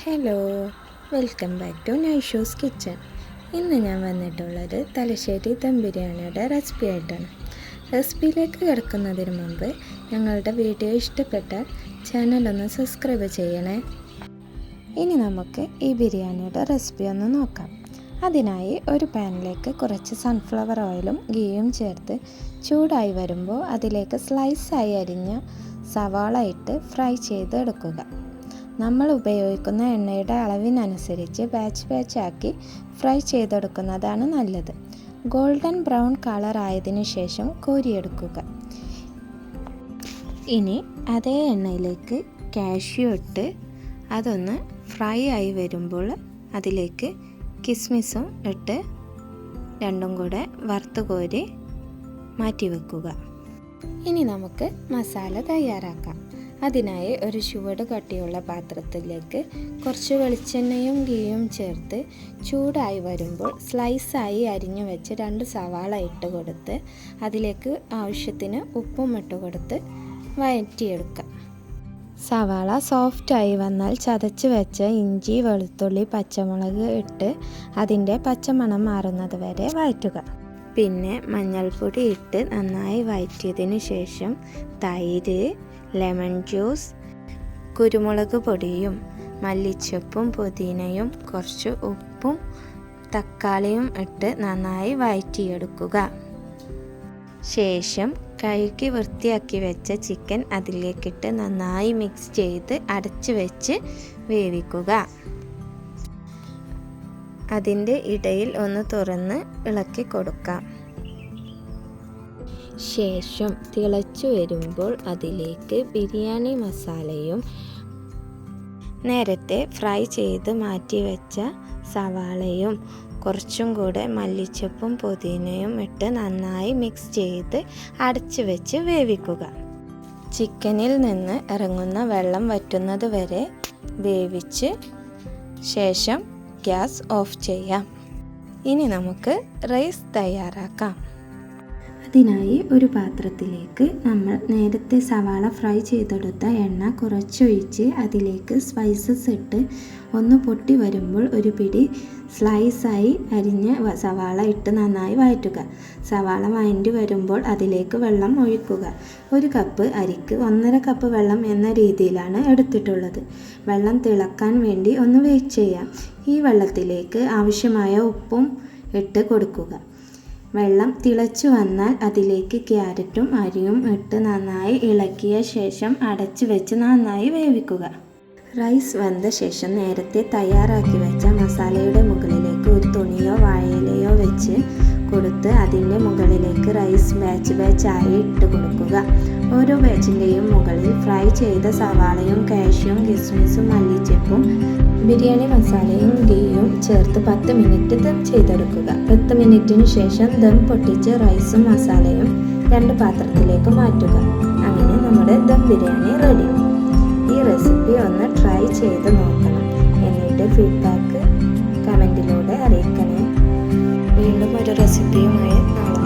Hello welcome back to Naishu's kitchen ഇന്ന് ഞാൻ വന്നിട്ടുള്ളത് തലശ്ശേരി ദം ബിരിയാണിയുടെ റെസിപ്പി ആയിട്ടാണ്. റെസിപ്പിയിലേക്ക് കിടക്കുന്നതിന് മുമ്പ് ഞങ്ങളുടെ വീഡിയോ ഇഷ്ടപ്പെട്ടാൽ ചാനലൊന്ന് സബ്സ്ക്രൈബ് ചെയ്യണേ. ഇനി നമുക്ക് ഈ ബിരിയാണിയുടെ റെസിപ്പി ഒന്ന് നോക്കാം. അതിനായി ഒരു പാനിലേക്ക് കുറച്ച് സൺഫ്ലവർ ഓയിലും ഗീയും ചേർത്ത് ചൂടായി വരുമ്പോൾ അതിലേക്ക് സ്ലൈസായി അരിഞ്ഞ സവാള ഇട്ട് ഫ്രൈ ചെയ്ത് എടുക്കുക നമ്മൾ ഉപയോഗിക്കുന്ന എണ്ണയുടെ അളവിനനുസരിച്ച് ബാച്ച് ബാച്ച് ആക്കി ഫ്രൈ ചെയ്തെടുക്കുന്നതാണ് നല്ലത്. ഗോൾഡൻ ബ്രൗൺ കളർ ആയതിനു ശേഷം കോരിയെടുക്കുക. ഇനി അതേ എണ്ണയിലേക്ക് കാഷ്യൂ ഇട്ട് അതൊന്ന് ഫ്രൈ ആയി വരുമ്പോൾ അതിലേക്ക് കിസ്മിസും ഇട്ട് രണ്ടും കൂടെ വറുത്ത് കോരി മാറ്റി വെക്കുക ഇനി നമുക്ക് മസാല തയ്യാറാക്കാം. അതിനായി ഒരു ചുവട് കട്ടിയുള്ള പാത്രത്തിലേക്ക് കുറച്ച് വെളിച്ചെണ്ണയും ഗീയും ചേർത്ത് ചൂടായി വരുമ്പോൾ സ്ലൈസായി അരിഞ്ഞു വെച്ച് രണ്ട് സവാള ഇട്ട് കൊടുത്ത് അതിലേക്ക് ആവശ്യത്തിന് ഉപ്പും ഇട്ട് കൊടുത്ത് വഴറ്റിയെടുക്കാം. സവാള സോഫ്റ്റായി വന്നാൽ ചതച്ച് വെച്ച ഇഞ്ചി വെളുത്തുള്ളി പച്ചമുളക് ഇട്ട് അതിന്റെ പച്ചമണം മാറുന്നത് വരെ വഴറ്റുക. പിന്നെ മഞ്ഞൾപ്പൊടി ഇട്ട് നന്നായി വഴറ്റിയതിന് ശേഷം തൈര് ലെമൺ ജ്യൂസ് കുരുമുളക് പൊടിയും മല്ലിച്ചപ്പും പുതിനയും കുറച്ച് ഉപ്പും തക്കാളിയും ഇട്ട് നന്നായി വഴറ്റിയെടുക്കുക ശേഷം കഴുകി വൃത്തിയാക്കി വെച്ച ചിക്കൻ അതിലേക്കിട്ട് നന്നായി മിക്സ് ചെയ്ത് അടച്ചു വെച്ച് വേവിക്കുക. അതിന്റെ ഇടയിൽ ഒന്ന് തുറന്ന് ഇളക്കി കൊടുക്കാം. ശേഷം തിളച്ചു വരുമ്പോൾ അതിലേക്ക് ബിരിയാണി മസാലയും നേരത്തെ ഫ്രൈ ചെയ്ത് മാറ്റി വെച്ച സവാളയും കുറച്ചും കൂടെ മല്ലിച്ചപ്പും പുതിനയും ഇട്ട് നന്നായി മിക്സ് ചെയ്ത് അടച്ചു വെച്ച് വേവിക്കുക. ചിക്കനിൽ നിന്ന് ഇറങ്ങുന്ന വെള്ളം വറ്റുന്നത് വരെ വേവിച്ച് ശേഷം ഗ്യാസ് ഓഫ് ചെയ്യാം. ഇനി നമുക്ക് റൈസ് തയ്യാറാക്കാം. അതിനായി ഒരു പാത്രത്തിലേക്ക് നമ്മൾ നേരത്തെ സവാള ഫ്രൈ ചെയ്തെടുത്ത എണ്ണ കുറച്ചൊഴിച്ച് അതിലേക്ക് സ്പൈസസ് ഇട്ട് ഒന്ന് പൊട്ടി വരുമ്പോൾ ഒരു പിടി സ്ലൈസായി അരിഞ്ഞ സവാള ഇട്ട് നന്നായി വഴറ്റുക. സവാള വഴണ്ടി വരുമ്പോൾ അതിലേക്ക് വെള്ളം ഒഴിക്കുക. ഒരു കപ്പ് അരിക്ക് ഒന്നര കപ്പ് വെള്ളം എന്ന രീതിയിലാണ് എടുത്തിട്ടുള്ളത്. വെള്ളം തിളക്കാൻ വേണ്ടി ഒന്ന് വെയിറ്റ് ചെയ്യാം. ഈ വെള്ളത്തിലേക്ക് ആവശ്യമായ ഉപ്പും ഇട്ട് കൊടുക്കുക. വെള്ളം തിളച്ചു വന്നാൽ അതിലേക്ക് ക്യാരറ്റും അരിയും ഇട്ട് നന്നായി ഇളക്കിയ ശേഷം അടച്ചു വെച്ച് നന്നായി വേവിക്കുക. റൈസ് വെന്ത ശേഷം നേരത്തെ തയ്യാറാക്കി വെച്ച മസാലയുടെ മുകളിലേക്ക് ഒരു തുണിയോ കൊടുത്ത് അതിന്റെ മുകളിലേക്ക് റൈസ് ബാച്ച് ബാച്ചായി ഇട്ട് കൊടുക്കുക. ഓരോ ബാച്ചിന്റെയും മുകളിൽ ഫ്രൈ ചെയ്ത സവാളയും കാഷ്യും കിസ്മിസും മല്ലിച്ചപ്പും ബിരിയാണി മസാലയും ഗീയും ചേർത്ത് പത്ത് മിനിറ്റ് ദം ചെയ്തെടുക്കുക. പത്ത് മിനിറ്റിന് ശേഷം ദം പൊട്ടിച്ച് റൈസും മസാലയും രണ്ട് പാത്രത്തിലേക്ക് മാറ്റുക. അങ്ങനെ നമ്മുടെ ദം ബിരിയാണി റെഡി ഈ റെസിപ്പി ഒന്ന് ട്രൈ ചെയ്ത് നോക്കണം. എന്നിട്ട് ഫീഡ്ബാക്ക് കമന്റിലൂടെ അറിയിക്കണേ. വീണ്ടും ഒരു റെസിപ്പിയുമായി നാളെ